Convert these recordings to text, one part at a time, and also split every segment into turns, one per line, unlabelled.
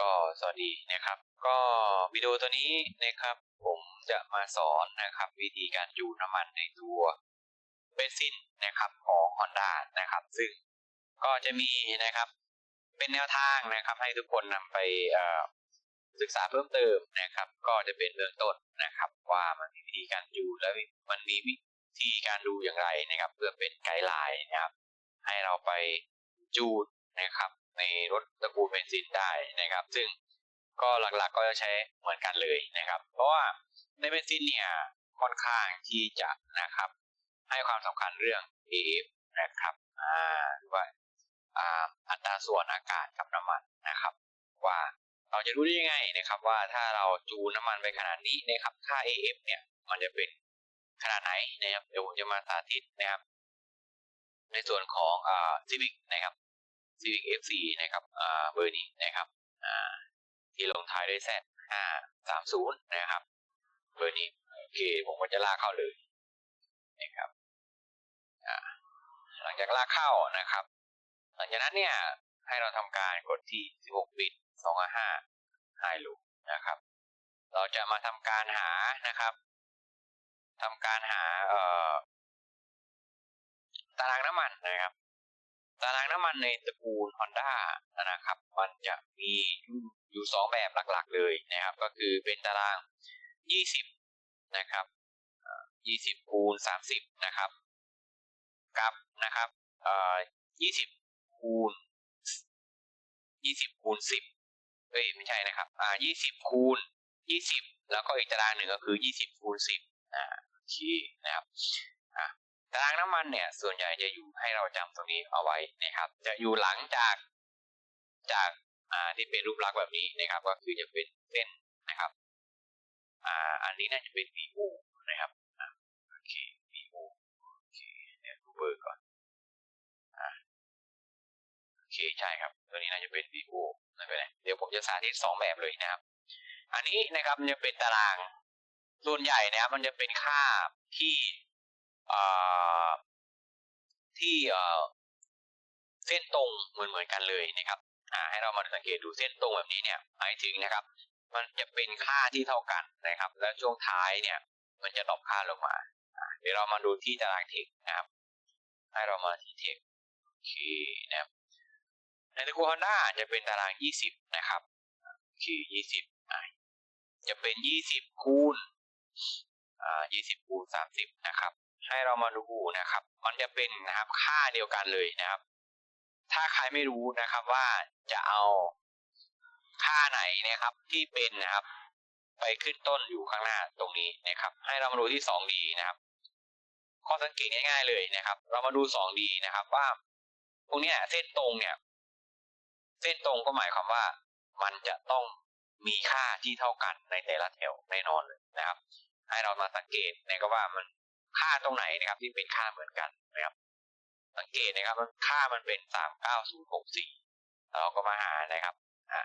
ก็สวัสดีนะครับ ก็วิดีโอตัวนี้นะครับ ผมจะมาสอนนะครับ วิธีการยูน้ำมันในตัวเบนซินนะครับของ Honda นะครับ ซึ่งก็จะมีนะครับ เป็นแนวทางนะครับ ให้ทุกคนนำไปศึกษาเพิ่มเติมนะครับ ก็จะเป็นเบื้องต้นนะครับ ว่ามันมีวิธีการยูและมันมีวิธีการดูอย่างไรนะครับ เพื่อเป็นไกด์ไลน์นะครับ ให้เราไปจูนนะครับ ในรถตระกูลเบนซินได้นะครับ ซึ่งก็หลักๆก็จะใช้เหมือนกันเลยนะครับ เพราะว่าในเบนซินเนี่ยค่อนข้างที่จะนะครับ ให้ความสำคัญเรื่อง AF นะครับอ่าว่าอ่าอัตราส่วนอากาศกับน้ำมันนะครับ ว่าเราจะรู้ได้ยังไงนะครับ ว่าถ้าเราจูนน้ำมันไปขนาดนี้นะครับ ค่า AF เนี่ยมันจะเป็นขนาดไหนนะครับเดี๋ยวผมจะมาสาธิตนะครับ ในส่วนของอ่า Civic นะครับ Civic F4 นะครับเบอร์นี้นะครับที่ลงท้ายด้วย Z 530 นะครับ เบอร์นี้โอเคผมก็จะลากเข้าเลยนะครับหลังจากลากเข้านะครับ หลังจากนั้นเนี่ยให้เราทำการกดที่ 16 บิต255 High Loop นะครับ เราจะมาทำการหานะครับทำการหาเอ่อตารางน้ำมันนะครับ ตารางน้ำมันในตระกูล Honda นะครับ มันจะมีอยู่สองแบบหลักๆ เลยนะครับ ก็คือเป็นตาราง 20 นะครับ 20 คูณ 30 นะครับกับนะครับอ่อ20 คูณ 20 คูณ 10 เอ้ยไม่ใช่นะครับอ่า20 คูณ 20 แล้วก็อีกตารางหนึ่งก็คือ 20 คูณ 10อ่าโอเคนะครับ ตารางน้ำมันเนี่ย ส่วนใหญ่จะอยู่ให้เราจำตรงนี้เอาไว้นะครับ จะอยู่หลังจากจากอ่าที่เป็นรูปลักษณ์แบบนี้นะครับ ก็คือจะเป็นเส้นนะครับอ่าอันนี้น่าจะเป็น VO นะครับโอเค VO โอเคเนี่ยดูเบอร์ก่อนอ่าโอเคใช่ครับตัวนี้น่าจะเป็น VO ไม่เป็นไรเดี๋ยวผมจะสาธิตสองแบบเลยนะครับ อันนี้นะครับมันจะเป็นตารางส่วนใหญ่นะครับมันจะเป็นค่าที่ ที่เส้นตรงเหมือนเหมือนกันเลยนะครับให้เรามาสังเกตดูเส้นตรงแบบนี้เนี่ยหมายถึงนะครับ มันจะเป็นค่าที่เท่ากันนะครับ แล้วช่วงท้ายเนี่ย มันจะดรอปค่าลงมา เดี๋ยวเรามาดูที่ตารางเทคนะครับ ให้เรามาที่เทคโอเคนะครับในตระกูลฮอนด้าจะเป็นตาราง 20 นะครับคือ 20 จะเป็น 20 คูณ อ่า 20 คูณ 30 นะครับ ให้เรามาดูนะครับ มันจะเป็นนะครับค่าเดียวกันเลยนะครับ ถ้าใครไม่รู้นะครับว่าจะเอาค่าไหนนะครับที่เป็นนะครับ ไปขึ้นต้นอยู่ข้างหน้าตรงนี้นะครับ ให้เรามาดูที่ 2D นะครับ ข้อสังเกตง่ายๆเลยนะครับ เรามาดู 2D นะครับว่าตรงนี้เส้นตรงเนี่ย เส้นตรงก็หมายความว่ามันจะต้องมีค่าที่เท่ากันในแต่ละแถวแน่นอนเลยนะครับ ให้เรามาสังเกตนะครับว่ามัน ค่าตรงไหนนะครับที่เป็นค่าเหมือนกันนะครับ สังเกตนะครับมันค่ามันเป็นสามเก้าศูนย์หกสี่เราก็มาหานะครับอ่า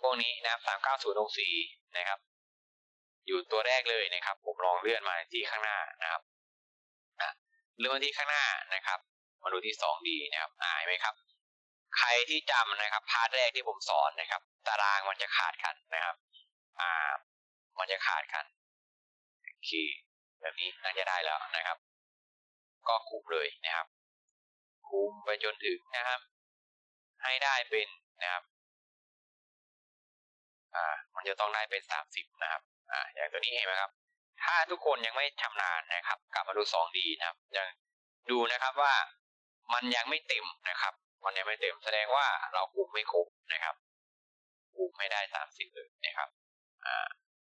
พวกนี้นะครับสามเก้าศูนย์หกสี่นะครับ อยู่ตัวแรกเลยนะครับ ผมลองเลื่อนมาที่ข้างหน้านะครับอะเลื่อนมาที่ข้างหน้านะครับมาดูที่สองดีนะครับอ่าเห็นไหมครับ ใครที่จำนะครับพาร์ทแรกที่ผมสอนนะครับ ตารางมันจะขาดกันนะครับ อ่า มันจะขาดกันโอเค แบบนี้น่าจะได้แล้วนะครับ ก็คุมเลยนะครับ คุมไปจนถึงนะครับ ให้ได้เป็นนะครับ อ่า มันจะต้องได้เป็นสามสิบนะครับ อ่า อย่างตัวนี้เห็นไหมครับ ถ้าทุกคนยังไม่ชำนาญนะครับ กลับมาดูสองดีนะครับยังดูนะครับว่ามันยังไม่เต็มนะครับ มันยังไม่เต็มแสดงว่าเราคุมไม่ครบนะครับคุมไม่ได้สามสิบเลยนะครับ อ่าน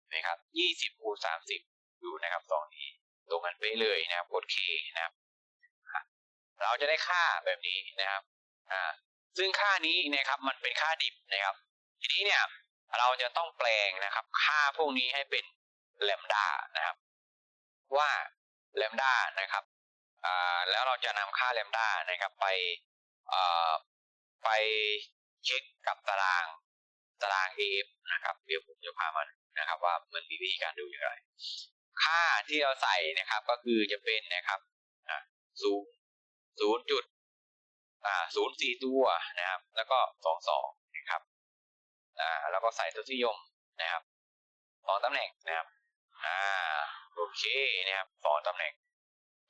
ไหมครับยี่สิบคูณสามสิบ ดูนะครับตรงนี้ตรงกันไปเลยนะครับกดเคนะครับเราจะได้ค่าแบบนี้นะครับอ่าซึ่งค่านี้นะครับมันเป็นค่าดิบนะครับ ทีนี้เนี่ยเราจะต้องแปลงนะครับ ค่าพวกนี้ให้เป็นแลมดานะครับ ว่าแลมดานะครับอ่าแล้วเราจะนำค่าแลมดานะครับไปอ่าไปเช็คกับตารางตาราง AF นะครับ เดี๋ยวผมจะพามานะครับ ว่ามันมีวิธีการดูอย่างไร ค่าที่เราใส่นะครับ ก็คือจะเป็นนะครับศูนย์ศูนย์จุดอ่าศูนย์สี่ตัวนะครับ แล้วก็สองสองนะครับอ่าแล้วก็ใส่ทศนิยมนะครับสองตำแหน่งนะครับอ่าโอเคนะครับสองตำแหน่ง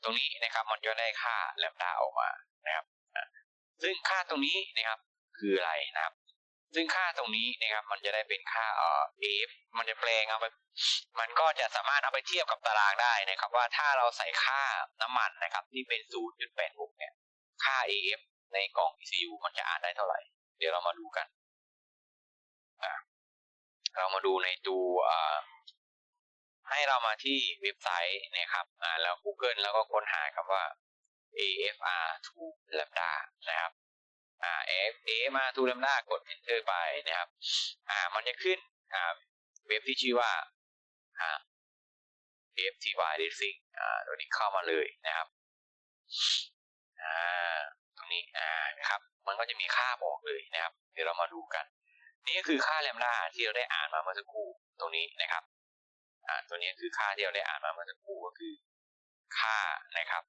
ตรงนี้นะครับ มันจะได้ค่าแลมดาออกมานะครับซึ่งค่าตรงนี้นะครับ คืออะไรนะครับ ซึ่งค่าตรงนี้นะครับมันจะได้เป็นค่าเอ่อ f มันจะแปลงเอาไป มันก็จะสามารถเอาไปเทียบกับตารางได้นะครับ ว่าถ้าเราใส่ค่าน้ำมันนะครับ ที่เป็น 0.86 เนี่ย ค่า AF ในกล่อง ECU มันจะอ่านได้เท่าไหร่ เดี๋ยวเรามาดูกันอ่าเรามาดูในตัวอ่าให้เรามาที่เว็บไซต์นะครับอ่าแล้ว Google แล้วก็ค้นหาคำว่า AFR to lambda นะครับ อ่า AF AFR to lambda กด enter ไปนะครับ อ่า มันจะขึ้นอ่าเว็บที่ชื่อว่าอ่า F T Y Racing อ่าตัวนี้เข้ามาเลยนะครับ อ่า ตรงนี้ อ่านะครับ มันก็จะมีค่าบอกเลยนะครับ เดี๋ยวเรามาดูกัน นี่ก็คือค่าแลมดาที่เราได้อ่านมาเมื่อสักครู่ ตรงนี้นะครับ อ่า ตัวนี้คือค่าที่เราได้อ่านมาเมื่อสักครู่ก็คือ ค่านะครับ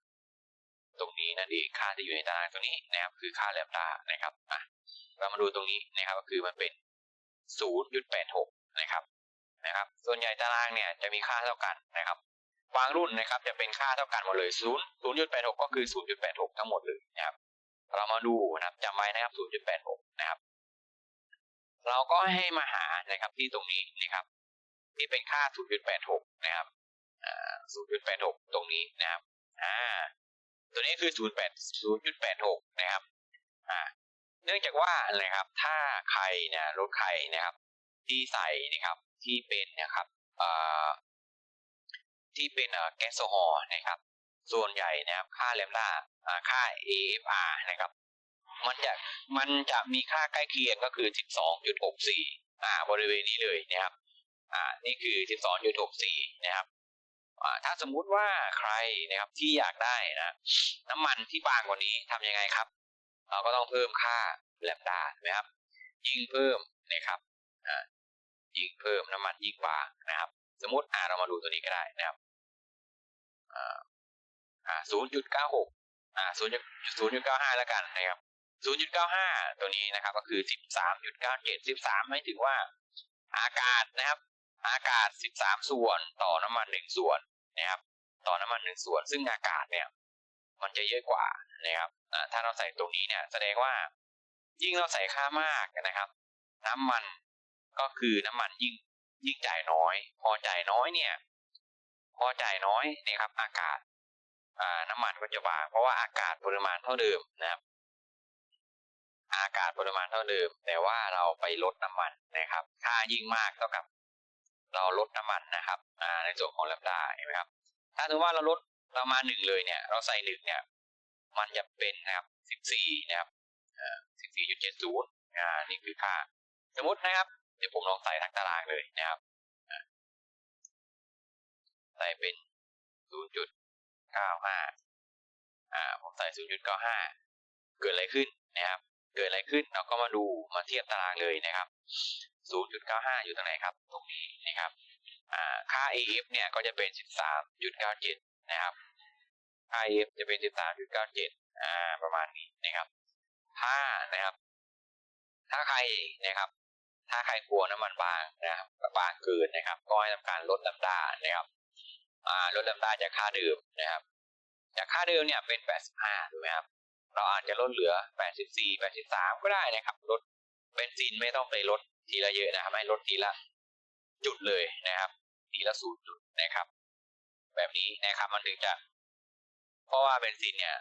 ตรงนี้นั่นเองค่าที่อยู่ในตารางตัวนี้นะครับคือค่าแลมดานะครับอะเรามาดูตรงนี้นะครับก็คือมันเป็น 0.86 นะครับนะครับ ส่วนใหญ่ตารางเนี่ยจะมีค่าเท่ากันนะครับบางรุ่นนะครับจะเป็นค่าเท่ากันหมดเลย 0 0.86 ก็คือ 0.86 ทั้งหมดเลยนะครับ เรามาดูนะครับจำไว้นะครับ 0.86 นะครับ เราก็ให้มาหานะครับที่ตรงนี้นะครับ ที่เป็นค่า 0.86 นะครับอ่า0.86 ตรงนี้นะครับ อ่า ตัวนี้คือ0.8 0.86 นะครับอ่าเนื่องจากว่านะครับถ้าใครเนี่ยรถใครนะครับ ที่ใส่นะครับที่เป็นนะครับอ่อที่เป็นอ่อแก๊สโซฮอล์นะครับ ส่วนใหญ่นะครับค่าแลมดาอ่าค่า AFR นะครับ มันจะมันจะมีค่าใกล้เคียงก็คือ 12.64 อ่าบริเวณนี้เลยนะครับอ่านี่คือ 12.64 นะครับ ถ้าสมมุติว่าใครนะครับที่อยากได้นะน้ำมันที่บางกว่านี้ทำยังไงครับ เราก็ต้องเพิ่มค่าแลมดาใช่ไหมครับ ยิ่งเพิ่มนะครับอ่ายิ่งเพิ่มน้ำมันยิ่งบางนะครับ สมมติอ่าเรามาดูตัวนี้ก็ได้นะครับอ่าอ่า0.96อ่า0 0.95แล้วกันนะครับ0.95ตัวนี้นะครับ ก็คือ13.97 13หมายถึงว่า อากาศนะครับ อากาศ13ส่วนต่อน้ำมัน1ส่วน นะครับต่อน้ำมัน1ส่วน ซึ่งอากาศเนี่ย มันจะเยอะกว่านะครับถ้าเราใส่ตรงนี้เนี่ยแสดงว่ายิ่งเราใส่ค่ามากนะครับ น้ำมันก็คือน้ำมันยิ่งยิ่งจ่ายน้อย พอจ่ายน้อยเนี่ยพอจ่ายน้อยนะครับ อากาศน้ำมันก็จะบางเพราะว่าอากาศปริมาณเท่าเดิมนะครับ อากาศปริมาณเท่าเดิม แต่ว่าเราไปลดน้ำมันนะครับ ค่ายิ่งมากเท่ากับ เราลดน้ำมันนะครับในส่วนของแลมดาเห็นไหมครับ ถ้าถือว่าเราลดประมาหนึ่งเลยเนี่ย เราใส่หนึ่งเนี่ย มันจะเป็นนะครับสิบสี่นะครับสิบสี่จุดเจ็ดศูนย์อ่านี่คือค่า สมมตินะครับ เดี๋ยวผมลองใส่ทั้งตารางเลยนะครับใส่เป็นศูนย์จุดเก้าห้าอ่าผมใส่ศูนย์จุดเก้าห้าเกิดอะไรขึ้นนะครับ เกิดอะไรขึ้นเราก็มาดูมาเทียบตารางเลยนะครับ0.95 อยู่ตรงไหนครับ ตรงนี้นะครับอ่าค่า AF เนี่ยก็จะเป็น 13.97 นะครับ ค่า AF จะเป็น 13.97 อ่า ประมาณนี้นะครับ ถ้านะครับ ถ้าใครนะครับ ถ้าใครกลัวน้ำมันบางนะครับบางเกินนะครับ ก็ให้ทำการลดลำดานะครับ อ่า ลดลำดาจากค่าเดิมนะครับ จากค่าเดิมเนี่ยเป็น 85ถูกไหมครับ เราอาจจะลดเหลือ 84 83 ก็ได้นะครับ ลดเบนซินไม่ต้องไปลด ทีละเยอะนะครับให้ลดทีละจุดเลยนะครับ ทีละศูนย์จุดนะครับ แบบนี้นะครับมันถึงจะ เพราะว่าเบนซินเนี่ย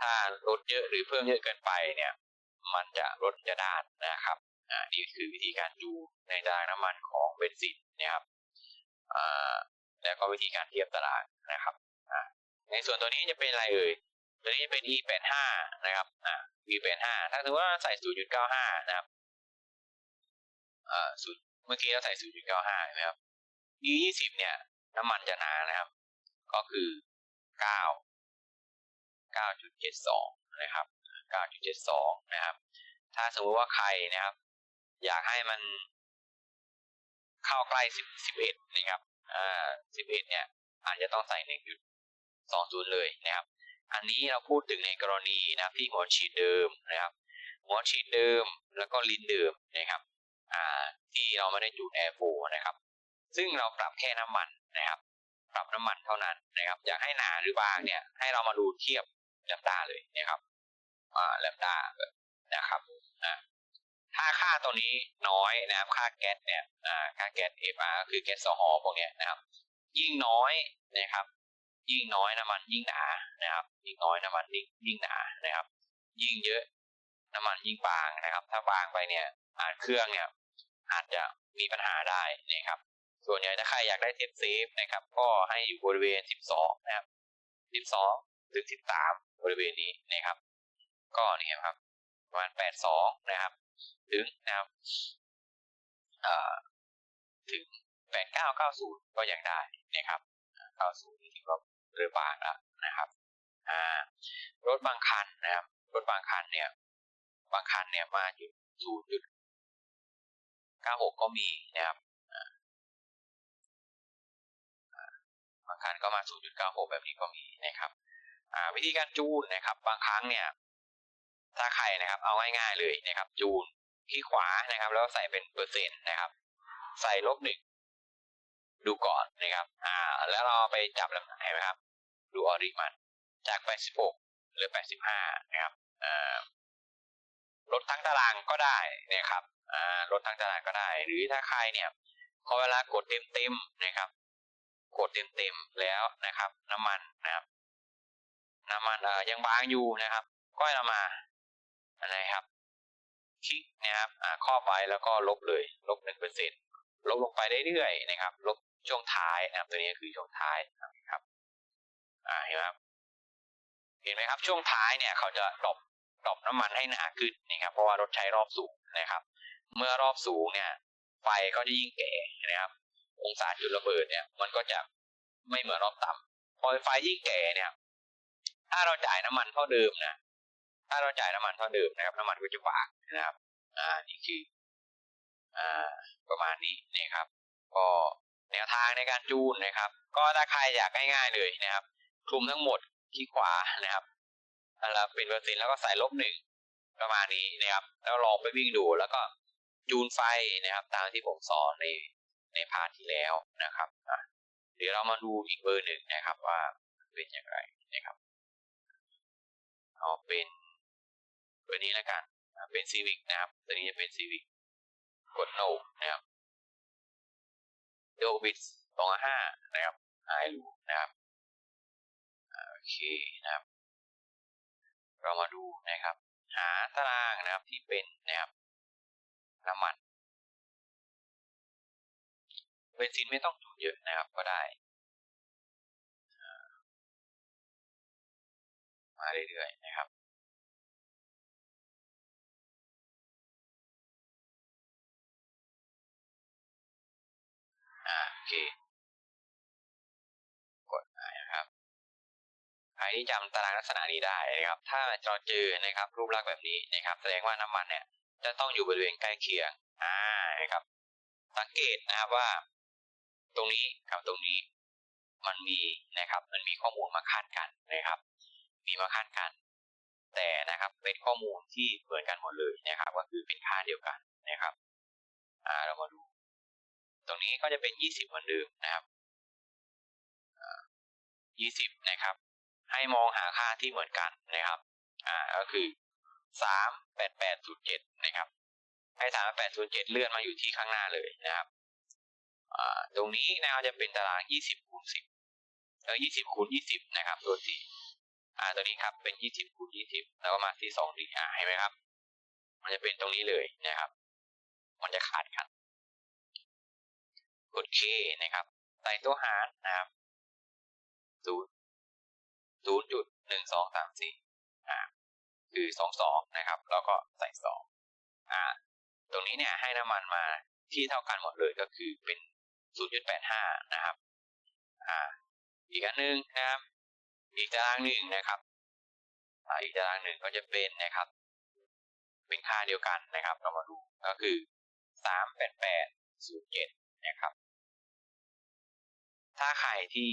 ถ้าลดเยอะหรือเพิ่มเยอะเกินไปเนี่ย มันจะลดจะด้านนะครับอ่านี่คือวิธีการดูในตารางน้ำมันของเบนซินนะครับอ่าแล้วก็วิธีการเทียบตารางนะครับอ่าในส่วนตัวนี้จะเป็นอะไรเอ่ยตัวนี้เป็น e85 นะครับอ่า e85 ถ้าถือว่าใส่ 0.95 นะครับ อ่าศูนย์เมื่อกี้เราใส่0.95ใช่ไหมครับ e20 เนี่ยน้ำมันจะหนานะครับ ก็คือ9 9.72นะครับ9.72นะครับ ถ้าสมมติว่าใครนะครับ อยากให้มันเข้าใกล้10 11นะครับอ่า11เนี่ยอาจจะต้องใส่1.20เลยนะครับ อันนี้เราพูดถึงในกรณีนะที่หัวฉีดเดิมนะครับหัวฉีดเดิมแล้วก็ลิ้นเดิมนะครับ ที่เราไม่ได้จูนแอร์โฟนะครับ ซึ่งเราปรับแค่น้ำมันนะครับ ปรับน้ำมันเท่านั้นนะครับ อยากให้หนาหรือบางเนี่ยให้เรามาดูเทียบแลมด้าเลยนะครับอ่าแลมด้านะครับนะถ้าค่าตัวนี้น้อยนะครับ ค่าแก๊สเนี่ยอ่าค่าแก๊ส FR ก็คือแก๊สโซฮอลพวกเนี้ยนะครับ ยิ่งน้อยนะครับ ยิ่งน้อยน้ำมันยิ่งหนานะครับ ยิ่งน้อยน้ำมันยิ่งหนานะครับ ยิ่งเยอะน้ำมันยิ่งบางนะครับ ถ้าบางไปเนี่ยอาเครื่องเนี่ย อาจจะมีปัญหาได้นะครับ ส่วนใหญ่ถ้าใครอยากได้เทปเซฟนะครับ ก็ให้อยู่บริเวณ 12 นะครับ 12 ถึง 13 บริเวณนี้นะครับ ก็นี่ครับประมาณ 82 นะครับ ถึงนะครับเอ่อถึง 8990 ก็ยังได้นะครับ 90 นี่ถือว่าเรือบางแล้วนะครับอ่ารถบางคันนะครับ รถบางคันเนี่ย บางคันเนี่ยมาจุดศูนย์ จุดเก้าหกก็มีนะครับบางคันก็มาศูนย์จุดเก้าหกแบบนี้ก็มีนะครับวิธีการจูนนะครับ บางครั้งเนี่ยถ้าใครนะครับ เอาง่ายๆเลยนะครับ จูนที่ขวานะครับ แล้วใส่เป็นเปอร์เซ็นต์นะครับ ใส่ลบหนึ่งดูก่อนนะครับ อ่า แล้วเราไปจับลำไหนไหมครับ ดูออริมัน จาก 86 หรือ 85 นะครับ อ่าลดทั้งตารางก็ได้นะครับ อ่าลดทั้งตารางก็ได้ หรือถ้าใครเนี่ยพอเวลากดเต็มๆนะครับ กดเต็มๆแล้วนะครับ น้ำมันนะครับน้ำมันเอ่อยังบางอยู่นะครับก็ให้เรามาอะไรครับคลิกนะครับอ่าครอบไว้แล้วก็ลบเลยลบหนึ่งเปอร์เซ็นต์ลบลงไปเรื่อยๆนะครับ ลบช่วงท้ายนะครับ ตัวนี้คือช่วงท้ายนะครับอ่าเห็นไหมครับเห็นไหมครับช่วงท้ายเนี่ยเขาจะดรอปดรอปน้ำมันให้หนาขึ้นนะครับ เพราะว่ารถใช้รอบสูงนะครับ เมื่อรอบสูงเนี่ย ไฟก็จะยิ่งแก่นะครับ องศาจุดระเบิดเนี่ย มันก็จะไม่เหมือนรอบต่ำพอไฟยิ่งแก่เนี่ย ถ้าเราจ่ายน้ำมันเท่าเดิมนะถ้าเราจ่ายน้ำมันเท่าเดิมนะครับ น้ำมันก็จะบางนะครับ อ่านี่คืออ่าประมาณนี้นะครับ ก็แนวทางในการจูนนะครับ ก็ถ้าใครอยากง่ายๆเลยนะครับคลุมทั้งหมดที่ขวานะครับแล้วเป็นเปอร์เซ็นต์แล้วก็ใส่ลบหนึ่งประมาณนี้นะครับ แล้วลองไปวิ่งดูแล้วก็ จูนไฟนะครับตามที่ผมสอนในในพาร์ทที่แล้วนะครับอะเดี๋ยวเรามาดูอีกเบอร์หนึ่งนะครับว่าเป็นอย่างไรนะครับเอาเป็นเบอร์นี้แล้วกันอะเป็นซีวิกนะครับตัวนี้จะเป็นซีวิกกดโนนะครับโดบิสสองห้านะครับไอรูนะครับโอเคนะครับ เรามาดูนะครับ หาตารางนะครับที่เป็นนะครับ น้ำมันเบนซินไม่ต้องจุดเยอะนะครับก็ได้ มาเรื่อยๆนะครับอ่าโอเค กดมานะครับใครที่จำตารางลักษณะนี้ได้นะครับ ถ้าเราเจอนะครับ รูปลักษณ์แบบนี้นะครับ แสดงว่าน้ำมันเนี่ย จะต้องอยู่บริเวณใกล้เคียงอ่านะครับ สังเกตนะครับว่า ตรงนี้กับตรงนี้ มันมีนะครับ มันมีข้อมูลมาคาดกันนะครับ มีมาคาดกัน แต่นะครับเป็นข้อมูลที่เหมือนกันหมดเลยนะครับ ก็คือเป็นค่าเดียวกันนะครับ อ่าเรามาดู ตรงนี้ก็จะเป็น 20เหมือนเดิมนะครับอ่า20 นะครับ ให้มองหาค่าที่เหมือนกันนะครับ อ่า ก็คือ 38807นะครับ ให้38807เลื่อนมาอยู่ที่ข้างหน้าเลยนะครับตรงนี้นะครับจะเป็นตาราง20คูณ10เออ20คูณ20นะครับ ตัวที่อ่าตัวนี้ครับเป็น20คูณ20แล้วก็มาที่2ดีอ่าเห็นไหมครับ มันจะเป็นตรงนี้เลยนะครับ มันจะขาดกันกดเคนะครับใส่ตัวหารนะครับศูนย์ศูนย์จุดหนึ่งสองสามสี่อ่า คือสองสองนะครับ แล้วก็ใส่สองอ่าตรงนี้เนี่ยให้น้ำมันมาที่เท่ากันหมดเลยก็คือเป็นศูนย์จุดแปดห้านะครับ อ่า อีกอันหนึ่งนะครับ อีกตารางหนึ่งนะครับ อ่า อีกตารางหนึ่งก็จะเป็นนะครับ เป็นค่าเดียวกันนะครับ เรามาดูก็คือสามแปดแปดศูนย์เจ็ดนะครับ ถ้าใครที่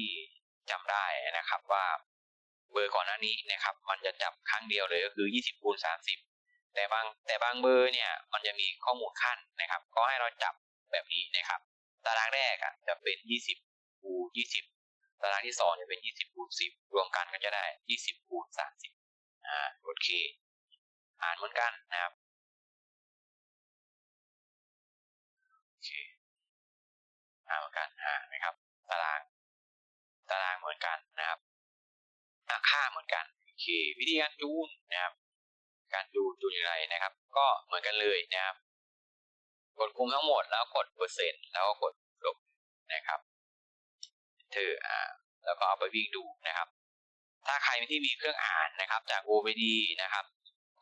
จำได้นะครับว่า เบอร์ก่อนหน้านี้นะครับ มันจะจับครั้งเดียวเลยก็คือ 20คูณ30 แต่บางแต่บางเบอร์เนี่ยมันจะมีข้อมูลขั้นนะครับ ก็ให้เราจับแบบนี้นะครับ ตารางแรกอะจะเป็น 20คูณ20 ตารางที่สองจะเป็น 20คูณ10 รวมกันก็จะได้ 20คูณ30อ่ากดเค อ่านเหมือนกันนะครับโอเคอ่านเหมือนกันอ่านะครับ ตารางตารางเหมือนกันนะครับ ค่าเหมือนกันโอเควิธีการจูนนะครับ การจูนจูนอย่างไรนะครับ ก็เหมือนกันเลยนะครับ กดคุมทั้งหมดแล้วกดเปอร์เซ็นต์แล้วก็กดลบนะครับเธออ่าแล้วก็เอาไปวิ่งดูนะครับ ถ้าใครที่มีเครื่องอ่านนะครับ จาก OBD นะครับ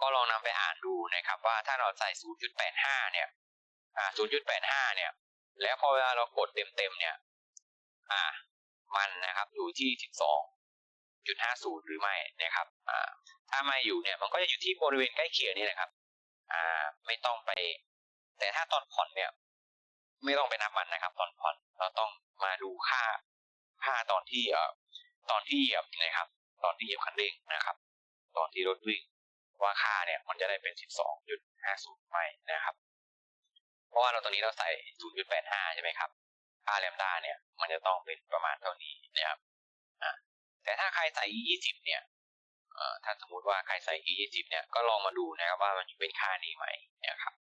ก็ลองนำไปอ่านดูนะครับ ว่าถ้าเราใส่ 0.85 เนี่ย อ่า 0.85 เนี่ย แล้วพอเวลาเรากดเต็มๆเนี่ย อ่า มันนะครับอยู่ที่ 12.50 หรือไม่นะครับถ้าไม่อยู่เนี่ยมันก็จะอยู่ที่บริเวณใกล้เคียงนี่แหละครับอ่าไม่ต้องไป แต่ถ้าตอนผ่อนเนี่ย ไม่ต้องไปนับมันนะครับ ตอนผ่อนเราต้องมาดูค่าค่าตอนที่เอ่อตอนที่เหยียบนะครับ ตอนที่เหยียบคันเร่งนะครับ ตอนที่รถวิ่งว่าค่าเนี่ยมันจะได้เป็น 12.50ไหมนะครับ เพราะว่าเราตอนนี้เราใส่ 0.85 ใช่ไหมครับ ค่าแลมด้าเนี่ย มันจะต้องเป็นประมาณเท่านี้นะครับอ่า แต่ถ้าใครใส่ E20 เนี่ยเอ่อถ้าสมมุติว่าใครใส่ E20 เนี่ยก็ลองมาดูนะครับว่ามันเป็นค่านี้ไหมนะครับ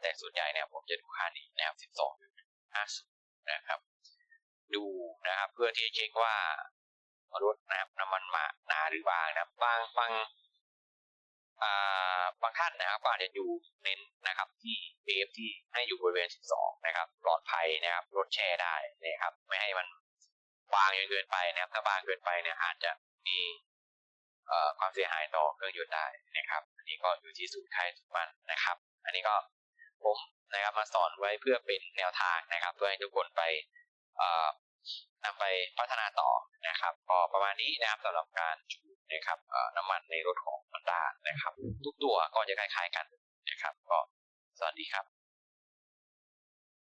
แต่ส่วนใหญ่เนี่ยผมจะดูค่านี้นะครับ12.50นะครับ ดูนะครับเพื่อที่จะเช็คว่ารถนะครับน้ำมันมาหนาหรือบางนะบางบางอ่าบางท่านนะครับก็อาจจะอยู่เน้นนะครับที่เบฟที่ให้อยู่บริเวณ 12 นะครับ ปลอดภัยนะครับรถแช่ได้นะครับ ไม่ให้มัน บางเกินไปนะครับถ้าบางเกินไปเนี่ยอาจจะมีเอ่อความเสียหายต่อเครื่องยนต์ได้นะครับ อันนี้ก็อยู่ที่สูตรใครสูตรมันนะครับ อันนี้ก็ผมนะครับมาสอนไว้เพื่อเป็นแนวทางนะครับ เพื่อให้ทุกคนไปเอ่อนำไปพัฒนาต่อนะครับ ก็ประมาณนี้นะครับสำหรับการจูนนะครับเอ่อน้ำมันในรถของ Honda นะครับ ทุกตัวก็จะคล้ายๆกันนะครับ ก็สวัสดีครับ